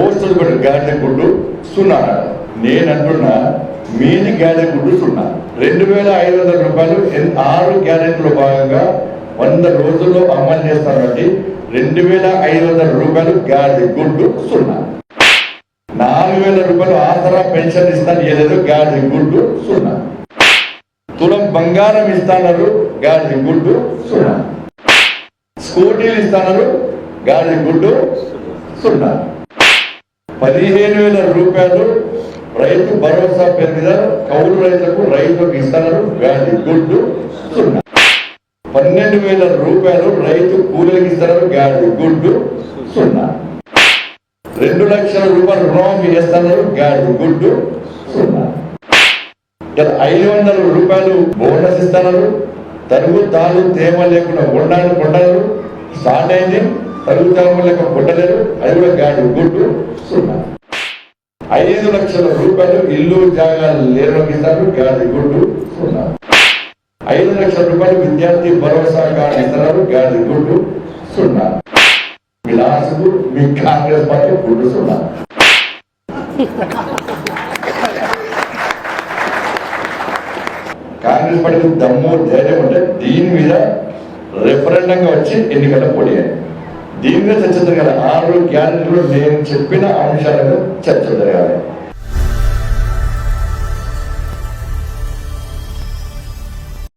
పోస్టులు పెట్టి గుడ్డు సున్నా. నేను అంటున్నా మీది గాడిద గుడ్డు సున్నా. రెండు వేల ఐదు వందల రూపాయలు ఎన్- ఆరు గ్యారెంటీలో భాగంగా వంద రోజుల్లో అమలు చేస్తానండి రెండు వేల ఐదు వందల రూపాయలు గాడిద గుడ్డు సున్నా. నాలుగు వేల రూపాయలు ఆసరా పెన్షన్ ఇస్తాను ఏదేదో గాడిద గుడ్డు సున్నా. తులం బంగారం ఇస్తానరు గాడి గుడ్డు సున్నా. స్కూటీలు ఇస్తానరు గాడి గుడ్డు సున్నా. పదిహేను వేల రూపాయలు రైతు భరోసా పేరు కౌలు రైతులకు రైతులకు ఇస్తున్నారు గాలి గుడ్డు సున్నా. పన్నెండు వేల రూపాయలు రైతు కూలీలకు ఇస్తారు గాలి గుడ్డు సున్నా. రెండు లక్షల రూపాయలు రుణమాఫీ చేస్తున్నారు గాలి గుడ్డు సున్నా. ఐదు వందల రూపాయలు బోనస్ ఇస్తున్నారు. తరుగు తాను తేమ లేకుండా ఉండాలని కొండలు స్టార్ట్ అయింది. తరుగు లేక కొట్టలేరు అది కూడా గాడి గుడ్డు సున్నా. ఐదు లక్షల రూపాయలు ఇల్లు జాగాలు లేనోకి ఇస్తారు గాడి గుడ్డు సున్నా. ఐదు లక్షల రూపాయలు విద్యార్థి భరోసా కార్డు ఇస్తున్నారు గాడి గుడ్డు సున్నా. విలాసుకు మీ కాంగ్రెస్ పార్టీ గుడ్డు సున్నా. కాంగ్రెస్ పార్టీకి దమ్ము ధైర్యం ఉంటే దీని మీద రెఫరెండంగా వచ్చి ఎన్నికల పోటీ దీని మీద చర్చ జరగాలి ఆరు గ్యారెంటీలో నేను చెప్పిన అంశాలను చర్చ జరగాలి